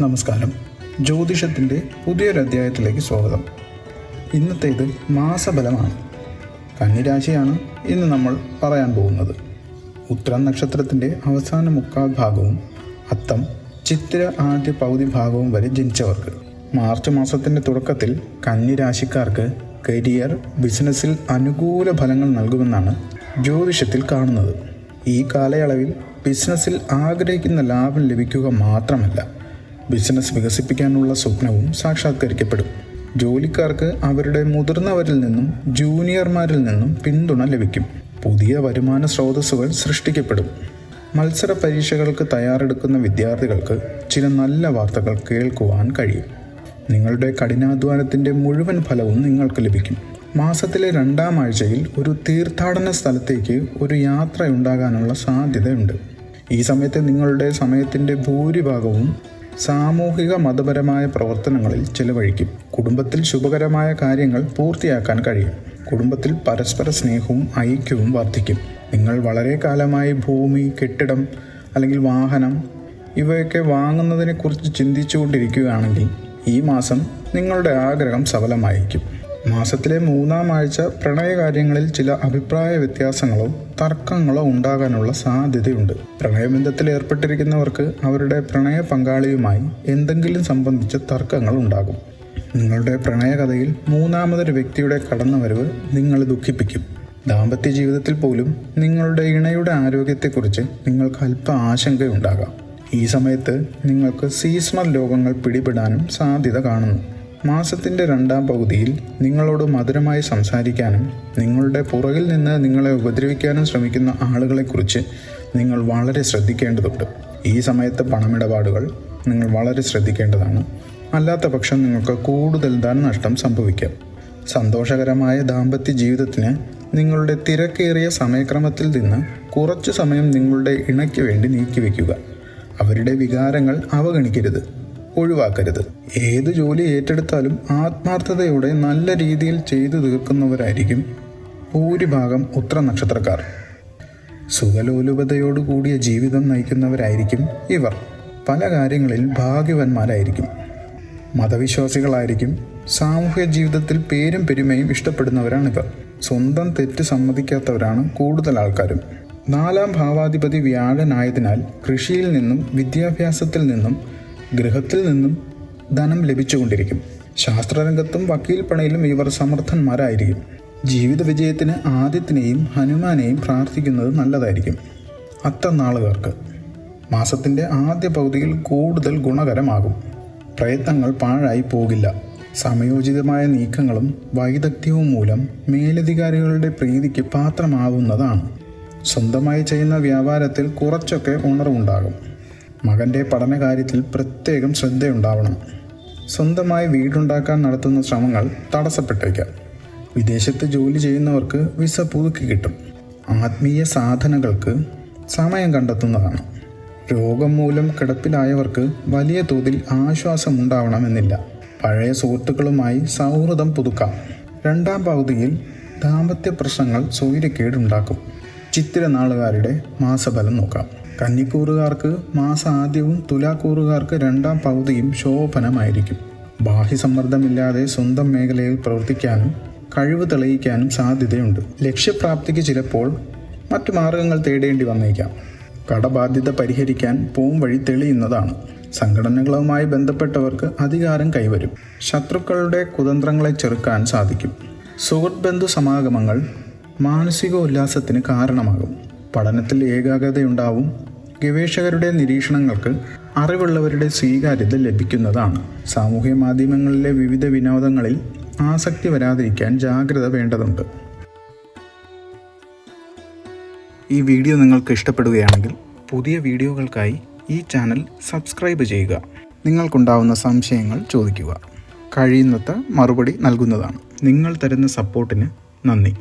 നമസ്കാരം. ജ്യോതിഷത്തിന്റെ പുതിയൊരു അധ്യായത്തിലേക്ക് സ്വാഗതം. ഇന്നത്തേത് മാസബലമാണ് കന്നിരാശിയാണ് ഇന്ന് നമ്മൾ പറയാൻ പോകുന്നത്. ഉത്തരം നക്ഷത്രത്തിന്റെ അവസാന മുക്കാൽ ഭാഗവും അത്തം ചിത്ര ആദ്യ പകുതി ഭാഗവും വരെ ജനിച്ചവർക്ക്. മാർച്ച് മാസത്തിന്റെ തുടക്കത്തിൽ കന്നിരാശിക്കാർക്ക് കരിയർ ബിസിനസ്സിൽ അനുകൂല ഫലങ്ങൾ നൽകുമെന്നാണ് ജ്യോതിഷത്തിൽ കാണുന്നത്. ഈ കാലയളവിൽ ബിസിനസ്സിൽ ആഗ്രഹിക്കുന്ന ലാഭം ലഭിക്കുക മാത്രമല്ല ബിസിനസ് വികസിപ്പിക്കാനുള്ള സ്വപ്നവും സാക്ഷാത്കരിക്കപ്പെടും. ജോലിക്കാർക്ക് അവരുടെ മുതിർന്നവരിൽ നിന്നും ജൂനിയർമാരിൽ നിന്നും പിന്തുണ ലഭിക്കും. പുതിയ വരുമാന സ്രോതസ്സുകൾ സൃഷ്ടിക്കപ്പെടും. മത്സര പരീക്ഷകൾക്ക് തയ്യാറെടുക്കുന്ന വിദ്യാർത്ഥികൾക്ക് ചില നല്ല വാർത്തകൾ കേൾക്കുവാൻ കഴിയും. നിങ്ങളുടെ കഠിനാധ്വാനത്തിന്റെ മുഴുവൻ ഫലവും നിങ്ങൾക്ക് ലഭിക്കും. മാസത്തിലെ രണ്ടാം ആഴ്ചയിൽ ഒരു തീർത്ഥാടന സ്ഥലത്തേക്ക് ഒരു യാത്ര ഉണ്ടാകാനുള്ള സാധ്യതയുണ്ട്. ഈ സമയത്ത് നിങ്ങളുടെ സമയത്തിന്റെ ഭൂരിഭാഗവും സാമൂഹിക മതപരമായ പ്രവർത്തനങ്ങളിൽ ചെലവഴിക്കും. കുടുംബത്തിൽ ശുഭകരമായ കാര്യങ്ങൾ പൂർത്തിയാക്കാൻ കഴിയും. കുടുംബത്തിൽ പരസ്പര സ്നേഹവും ഐക്യവും വർദ്ധിക്കും. നിങ്ങൾ വളരെ കാലമായി ഭൂമി കെട്ടിടം അല്ലെങ്കിൽ വാഹനം ഇവയൊക്കെ വാങ്ങുന്നതിനെക്കുറിച്ച് ചിന്തിച്ചുകൊണ്ടിരിക്കുകയാണെങ്കിൽ ഈ മാസം നിങ്ങളുടെ ആഗ്രഹം സഫലമായിരിക്കും. മാസത്തിലെ മൂന്നാം ആഴ്ച പ്രണയകാര്യങ്ങളിൽ ചില അഭിപ്രായ വ്യത്യാസങ്ങളോ തർക്കങ്ങളോ ഉണ്ടാകാനുള്ള സാധ്യതയുണ്ട്. പ്രണയബന്ധത്തിൽ ഏർപ്പെട്ടിരിക്കുന്നവർക്ക് അവരുടെ പ്രണയ പങ്കാളിയുമായി എന്തെങ്കിലും സംബന്ധിച്ച തർക്കങ്ങൾ ഉണ്ടാകും. നിങ്ങളുടെ പ്രണയകഥയിൽ മൂന്നാമതൊരു വ്യക്തിയുടെ കടന്നുവരവ് നിങ്ങളെ ദുഃഖിപ്പിക്കും. ദാമ്പത്യ ജീവിതത്തിൽ പോലും നിങ്ങളുടെ ഇണയുടെ ആരോഗ്യത്തെക്കുറിച്ച് നിങ്ങൾക്ക് അല്പ ആശങ്കയുണ്ടാകാം. ഈ സമയത്ത് നിങ്ങൾക്ക് സീസണൽ രോഗങ്ങൾ പിടിപെടാനും സാധ്യത കാണുന്നു. മാസത്തിന്റെ രണ്ടാം പകുതിയിൽ നിങ്ങളോട് മധുരമായി സംസാരിക്കാനും നിങ്ങളുടെ പുറകിൽ നിന്ന് നിങ്ങളെ ഉപദ്രവിക്കാനും ശ്രമിക്കുന്ന ആളുകളെക്കുറിച്ച് നിങ്ങൾ വളരെ ശ്രദ്ധിക്കേണ്ടതുണ്ട്. ഈ സമയത്ത് പണമിടപാടുകൾ നിങ്ങൾ വളരെ ശ്രദ്ധിക്കേണ്ടതാണ്. അല്ലാത്ത പക്ഷം നിങ്ങൾക്ക് കൂടുതൽ ധനനഷ്ടം സംഭവിക്കാം. സന്തോഷകരമായ ദാമ്പത്യ ജീവിതത്തിന് നിങ്ങളുടെ തിരക്കേറിയ സമയക്രമത്തിൽ നിന്ന് കുറച്ചു സമയം നിങ്ങളുടെ ഇണയ്ക്ക് വേണ്ടി നീക്കിവെക്കുക. അവരുടെ വികാരങ്ങൾ അവഗണിക്കരുത്. ഒഴിവാക്കരുത്. ഏത് ജോലി ഏറ്റെടുത്താലും ആത്മാർത്ഥതയോടെ നല്ല രീതിയിൽ ചെയ്തു തീർക്കുന്നവരായിരിക്കും ഭൂരിഭാഗം ഉത്ര നക്ഷത്രക്കാർ. സുഖലോലുപതയോടുകൂടിയ ജീവിതം നയിക്കുന്നവരായിരിക്കും ഇവർ. പല കാര്യങ്ങളിൽ ഭാഗ്യവന്മാരായിരിക്കും. മതവിശ്വാസികളായിരിക്കും. സാമൂഹ്യ ജീവിതത്തിൽ പേരും പെരുമയും ഇഷ്ടപ്പെടുന്നവരാണിവർ സ്വന്തം തെറ്റ് സമ്മതിക്കാത്തവരാണ് കൂടുതൽ ആൾക്കാരും. നാലാം ഭാവാധിപതി വ്യാഴനായതിനാൽ കൃഷിയിൽ നിന്നും വിദ്യാഭ്യാസത്തിൽ നിന്നും ഗൃഹത്തിൽ നിന്നും ധനം ലഭിച്ചുകൊണ്ടിരിക്കും. ശാസ്ത്രരംഗത്തും വക്കീൽ പണിയിലും ഇവർ സമർത്ഥന്മാരായിരിക്കും. ജീവിത വിജയത്തിന് ആദ്യത്തിനെയും ഹനുമാനെയും പ്രാർത്ഥിക്കുന്നത് നല്ലതായിരിക്കും. അത്തനാളുകാർക്ക് മാസത്തിന്റെ ആദ്യ പകുതിയിൽ കൂടുതൽ ഗുണകരമാകും. പ്രയത്നങ്ങൾ പാഴായി പോകില്ല. സമയോചിതമായ നീക്കങ്ങളും വൈദഗ്ധ്യവും മൂലം മേലധികാരികളുടെ പ്രീതിക്ക് പാത്രമാവുന്നതാണ് സ്വന്തമായി ചെയ്യുന്ന വ്യാപാരത്തിൽ കുറച്ചൊക്കെ ഉണർവുണ്ടാകും. മകന്റെ പഠനകാര്യത്തിൽ പ്രത്യേകം ശ്രദ്ധയുണ്ടാവണം. സ്വന്തമായി വീടുണ്ടാക്കാൻ നടത്തുന്ന ശ്രമങ്ങൾ തടസ്സപ്പെട്ടേക്കാം. വിദേശത്ത് ജോലി ചെയ്യുന്നവർക്ക് വിസ പുതുക്കി കിട്ടും. ആത്മീയ സാധനകൾക്ക് സമയം കണ്ടെത്തുന്നതാണ്. രോഗം മൂലം കിടപ്പിലായവർക്ക് വലിയ തോതിൽ ആശ്വാസമുണ്ടാവണമെന്നില്ല. പഴയ സുഹൃത്തുക്കളുമായി സൗഹൃദം പുതുക്കാം. രണ്ടാം പകുതിയിൽ ദാമ്പത്യ പ്രശ്നങ്ങൾ സൗകര്യക്കേടുണ്ടാക്കും ചിത്തിര നാളുകാരുടെ മാസഫലം നോക്കാം. കന്നിക്കൂറുകാർക്ക് മാസാദ്യവും തുലാക്കൂറുകാർക്ക് രണ്ടാം പകുതിയും ശോഭനമായിരിക്കും. ബാഹ്യസമ്മർദ്ദമില്ലാതെ സ്വന്തം മേഖലയിൽ പ്രവർത്തിക്കാനും കഴിവ് തെളിയിക്കാനും സാധ്യതയുണ്ട്. ലക്ഷ്യപ്രാപ്തിക്ക് ചിലപ്പോൾ മറ്റു മാർഗങ്ങൾ തേടേണ്ടി വന്നേക്കാം. കടബാധ്യത പരിഹരിക്കാൻ പോം വഴി തെളിയുന്നതാണ്. സംഘടനകളുമായി ബന്ധപ്പെട്ടവർക്ക് അധികാരം കൈവരും. ശത്രുക്കളുടെ കുതന്ത്രങ്ങളെ ചെറുക്കാൻ സാധിക്കും. സുഹൃത്ത് ബന്ധു സമാഗമങ്ങൾ മാനസികോല്ലാസത്തിന് കാരണമാകും. പഠനത്തിൽ ഏകാഗ്രതയുണ്ടാവും. ഗവേഷകരുടെ നിരീക്ഷണങ്ങൾക്ക് അറിവുള്ളവരുടെ സ്വീകാര്യത ലഭിക്കുന്നതാണ്. സാമൂഹ്യ മാധ്യമങ്ങളിലെ വിവിധ വിനോദങ്ങളിൽ ആസക്തി വരാതിരിക്കാൻ ജാഗ്രത വേണ്ടതുണ്ട്. ഈ വീഡിയോ നിങ്ങൾക്ക് ഇഷ്ടപ്പെടുകയാണെങ്കിൽ പുതിയ വീഡിയോകൾക്കായി ഈ ചാനൽ സബ്സ്ക്രൈബ് ചെയ്യുക. നിങ്ങൾക്കുണ്ടാവുന്ന സംശയങ്ങൾ ചോദിക്കുക. കഴിയുന്നത്ര മറുപടി നൽകുന്നതാണ്. നിങ്ങൾ തരുന്ന സപ്പോർട്ടിന് നന്ദി.